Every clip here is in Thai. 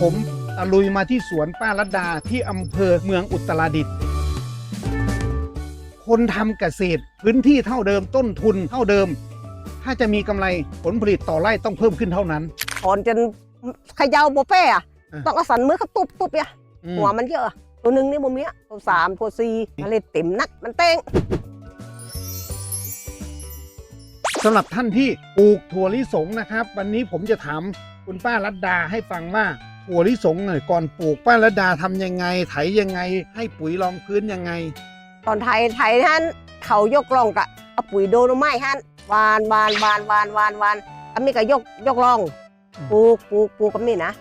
ผมตะลุยมาที่สวนป้ารัดดาที่อำเภอเมืองอุตรดิตถ์คนทำเกษตรพื้นที่เท่าเดิมต้นทุนเท่าเดิม ถ้าจะมีกำไรผลผลิตต่อไร่ต้องเพิ่มขึ้นเท่านั้นถอนจนเขยาวโบเป้อะอะต้องเอาสันมือเขาตุบตุบเนี่ยอืมหัวมันเยอะ ตัวหนึ่งนี่บ่มีอะตัวสามตัวสี่มันเลยติ่มนักมันเต้งสำหรับท่านที่ปลูกถั่วลิสงนะครับ วันนี้ผมจะถามคุณป้ารัดดาให้ฟังว่า ถั่วลิสงหน่อยก่อนปลูกป้ารัดดาทำยังไง ไถยังไง ให้ปุ๋ยรองพื้นยังไง ตอนไทยไทยท่านเขายกล่องกะเอาปุ๋ยโดนไม้ท่านวานวานวานวานวานวานอันนี้ก็ยกยกล่องปลูกปลูกปลูกกับนี่นะ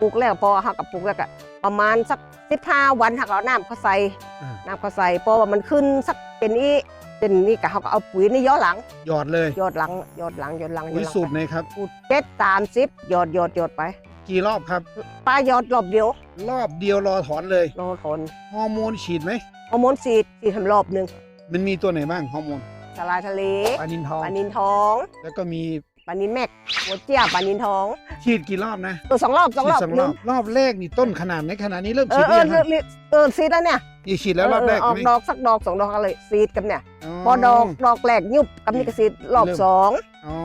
ปลูกแล้วพอหักกับปลูกแล้วก็ประมาณสักสิบห้าวันหักเอาน้ำเขาใส่อ่าน้ำเขาใส่พอว่ามันขึ้นสักเป็นนี้เป็นนี่ก็เขาก็เอาปุ๋ยนี่ย้อนหลังหยอดเลยยอดหลังยอดหลังยอดหลังปุ๋ยอดหลังสูตรไหนครับสูตรเจ็ดสามสิบยอดยอดยอดไป กี่รอบครับ ป้ายอดรอบเดียวรอบเดียวรอถอนเลยรอทนฮอร์โมนฉีดไหมฮอร์โมนฉีดฉีดทำรอบหนึ่งมันมีตัวไหนบ้างฮอร์โมนสลายทะเลปลานินทองปลานินทอง แล้วก็มีปลานินแม็กหัวเจี๊ยบปลานินทอง ฉีดกี่รอบนะเออสองรอบสองรอบฉีดสองหรนึ่องบรอบแรกนี่ต้นขนาดไหนขนาดนี้เริ่มเอฉีดอเอได้อยังครับเออเออซีดแล้วเนี่ยนี่ฉีดแล้วรอบแรกเออออกไหมดอกสักดอกสองดอกก็เลยซีดกันเนี่ยพอดอกดอกแรกยุบกับมีกระซีดรอบเริ่มสองอ๋อ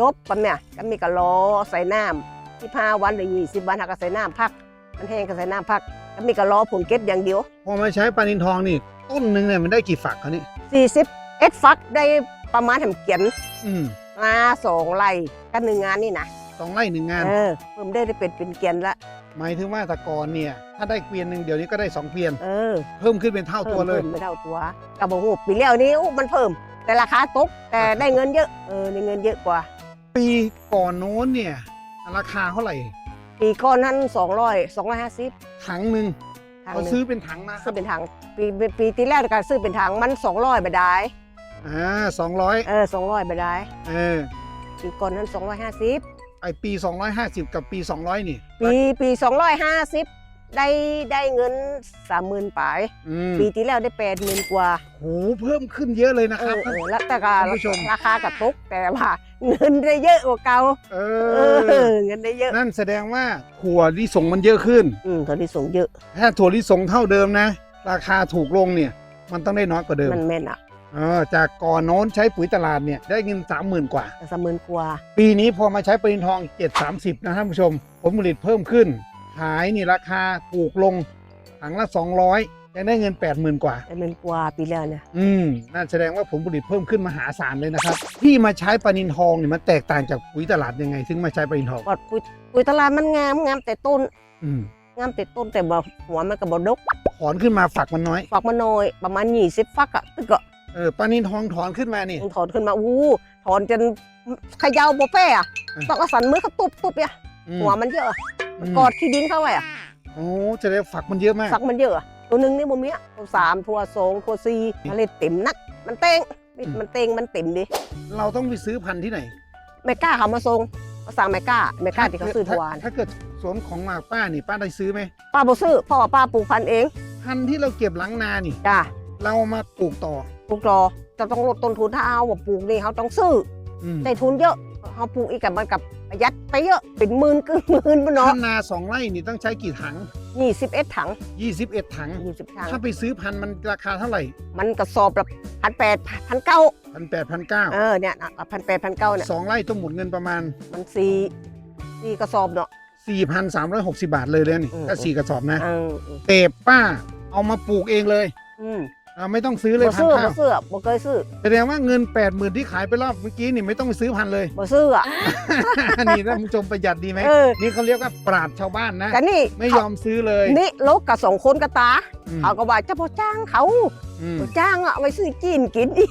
ยบกันเนี่ยกับมีกระรอใส่น้ำ ที่พาวันหรือยี่สิบวันหักก็ใส่น้ำพัก มันแห้งก็ใส่น้ำพักกับมีกระรอผลเก็บอย่างเดียว พอมาใช้ปลานินทองนี่ต้นหนึ่งเนี่ยมันได้กี่ฝักเขานี่สี่สิบเอ็ดฟักได้ประมาณทำเกียนอืมมาสองไร่กันหนึ่งงานนี่นะสองไร่หนึ่งงาน เออเพิ่มได้ได้เป็นเป็นเกียนละหมายถึงว่าแตะกอนเนี่ย ถ้าได้เกวียนหนึ่งเดี๋ยวนี้ก็ได้สองเกวียน เออเพิ่มขึ้นเป็นเท่าตัวเลย พิ่มไม่เท่าตัวกับบอกโหปีแล้วนี้อู้มันเพิ่ม แต่ราคาตกแต่ได้เงินเยอะเออได้เงินเยอะกว่า ปีก่อนโน้นเนี่ย ราคาเท่าไหร่ปีก้อนนั้นสองร้อยสองร้อยห้าสิบถังหนึ่งทางเขาหนึ่งซื้อเป็นถังนะครัซื้อบเป็นถังปีปีปีที่แรกการซื้อเป็นถังมันสองร้อยบาทได้อ่าสองร้อยเออสองร้อยบาทได้เออปีก่อนนั้นสองร้อยห้าสิบไอปี 250 กับปี 200 นี่ปีปีสองร้อยห้าสิบ ได้ได้เงินสามหมื่นปลายอืมปีที่แล้วได้แปดหมื่นกว่าโหเพิ่มขึ้นเยอะเลยนะเอครับอเออแล้วแต่ก็ท่านผู้ชมราคากระตุกแต่ว่าเงินได้เยอะกว่าเก่าเอเอออเงินได้เยอะนั่นแสดงว่าถั่วลิสงมันเยอะขึ้น อืมตอนนี้ส่งเยอะถ้าถั่วลิสงเท่าเดิมนะ ราคาถูกลงเนี่ย มันต้องได้น้อยกว่าเดิมมันแม่นอะเออจากก่อนโน้นใช้ปุ๋ยตลาดเนี่ยได้เงิน30,000กว่า สามหมื่นกว่าปีนี้พอมาใช้ปรินทอง 7 30 นะท่านผู้ชมผลผลิตเพิ่มขึ้น ขายนี่ราคาถูกลงถังละ 200ยังได้เงิน 80,000 กว่า แต่หมื่นกว่าปีแล้วเนี่ยอืมนั่นแสดงว่าผลผลิตเพิ่มขึ้นมหาศาลเลยนะครับ ที่มาใช้ปลานินทองเนี่ยมันแตกต่างจากปุ๋ยตลาดยังไงถึงมาใช้ปลานินทองปอดปุ๋ยปุ๋ยตลาดมันงามงามแต่ต้นอืมงามแต่ต้นแต่บ่หัวมันก็บ่ดกถอนขึ้นมาฝักมันน้อย ฝักมันน้อยประมาณยี่สิบฟักอะตึกก็เออปลานินทองถอนขึ้นมานี่ ถอนขึ้นมาอู้ถอนจนเขยาวโบเป้อะอืมต้องเอาสันมือเขาตุบตุบเนี่ยอืม หัวมันเยอะอืมกอดขี้ดินเข้าไว้อะโอ้จะได้ฝักมันเยอะมากฝักมันเยอะ ตัวหนึ่งนี่บ่มีอะตัวสามตัวสองตัวสี่มันเลยเต็มนัก มันเต้งมันเต้งมันเต็มดิเราต้องไปซื้อพันธุ์ที่ไหนไม่กล้าเขามาส่งเขาสั่งไม่กล้าไม่กล้าที่เขาซื้อทวารถ้าเกิดสวนของหมากป้านี่ป้าได้ซื้อไหมป้าบ่ซื้อเพราะว่าป้าปลูกพันธุ์เอง พันธุ์ที่เราเก็บหลังนานี่จ้าเราเอามาปลูกต่อปลูกรอจะต้องลดต้นทุนถ้าเอาว่าปลูกนี่เขาต้องซื้ออืมได้ทุนเยอะ เขาปลูกอีกกับมันกับประหยัดไปเยอะเป็นหมื่นกึ่งหมื่นปะเนาะถ้านาสองไร่นี่ต้องใช้กี่ถังยี่สิบเอ็ดถัง21ถังยี่สิบถัง ถ้าไปซื้อพันธุ์มันราคาเท่าไหร่ มันกระสอบละพันแปดพันเก้าพันแปดพันเก้าเออเนี่ยพันแปดพันเก้าเนี่ยสองไร่ต้องหมุนเงินประมาณ มันสี่สี่กระสอบเนาะ4,360บาทเลยเลยนี่อืมถ้าสี่กระสอบนะเออเออเตบป้าเอามาปลูกเองเลย อืม อ่าไม่ต้องซื้อเลยบ่พันซื้อธุ์ข้าบ่วซื้อบ่เคยซื้อแสดงว่าเงิน80,000ที่ขายไปรอบเมื่อกี้นี่ไม่ต้องไปซื้อพันธุ์เลย บ่ซื้ออะ นี่ท่านผู้ชมประหยัดดีไหมเออ นี่เขาเรียกว่าปราดชาวบ้านนะ กันนี่ไม่ยอมซื้อเลยนี่โลกกับสองคนกับตาอืมเขาก็ว่าจะพอจ้างเขาอืม บ่จ้างอะเอาไว้ซื้อกินกินอีก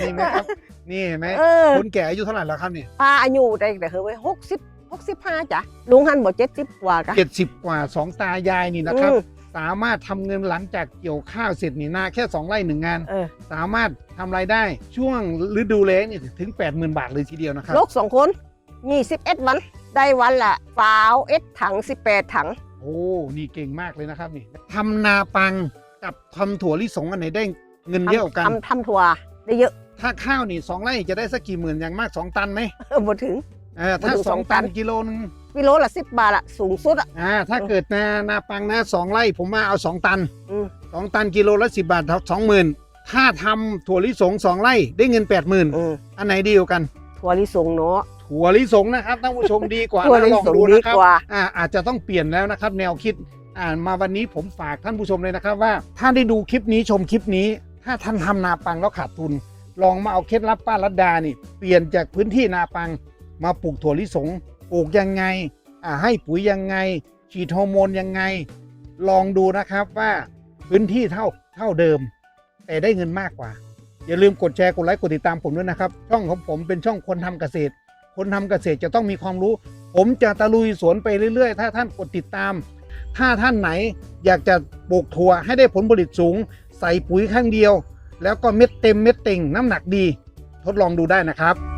นี่ไหมครับ นี่เห็นไหมเออคนแก่อายุเท่าไหร่แล้วครับเนี่ยป้าอายุได้แต่เฮยไว้หกสิบหกสิบห้าจ้ะลุงหันบอกเจ็ดสิบกว่ากะเจ็ดสิบกว่าสองตายายนี่นะครับ อืม สามารถทำเงินหลังจากเกี่ยวข้าวเสร็จนี่นาแค่สองไร่หนึ่งงาน เออ สามารถทำรายได้ช่วงฤดูแล้งนี่ถึง 80,000 บาทเลยทีเดียวนะครับโลกสองคนยี่สิบเอ็ดวัน ได้วันละสาวเอ็ดถังสิบแปดถัง โอ้ นี่เก่งมากเลยนะครับนี่ทำนาปังกับทำถั่วลิสงอันไหนได้เงินเยอะกว่ากัน ทำทำถั่วได้เยอะ ถ้าข้าวนี่สองไร่จะได้สักกี่หมื่นอย่างมาก2ตันไหม เออบ่ถึง เออถ้าบ่ถึงสองสองตัตันน กิโลนึง กิโลละสิบบาทอะสูงสุดอะอ่าถ้าเกิดนานาปังนะสองไร่ผมมาเอาสองตันอืม สองตันกิโลละสิบบาทสองหมื่นถ้าทำถั่วลิสงสองไร่ได้เงินแปดหมื่นอืมอันไหนดีกว่ากัน ถั่วลิสงเนาะ ถั่วลิสงนะครับท่านผู้ชมดีกว่าถั่วนะลิลองสงดูดีนะครับกว่า อ่าอาจจะต้องเปลี่ยนแล้วนะครับ แนวคิดอ่ามาวันนี้ผมฝากท่านผู้ชมเลยนะครับว่าถ้าได้ดูคลิปนี้ชมคลิปนี้ ถ้าท่านทำนาปังแล้วขาดทุน ลองมาเอาเคล็ดลับป้ารัดดานี่ เปลี่ยนจากพื้นที่นาปังมาปลูกถั่วลิสง ปลูกยังไงให้ปุ๋ยยังไง ฉีดฮอร์โมนยังไง ลองดูนะครับว่าพื้นที่เท่าเท่าเดิม แต่ได้เงินมากกว่า อย่าลืมกดแชร์กดไลค์กดติดตามผมด้วยนะครับ ช่องของผมเป็นช่องคนทำเกษตร คนทำเกษตรจะต้องมีความรู้ ผมจะตะลุยสวนไปเรื่อย ๆ ถ้าท่านกดติดตาม ถ้าท่านไหนอยากจะปลูกถั่วให้ได้ผลผลิตสูง ใส่ปุ๋ยข้างเดียว แล้วก็เม็ดเต็มเม็ดเต็งน้ำหนักดี ทดลองดูได้นะครับ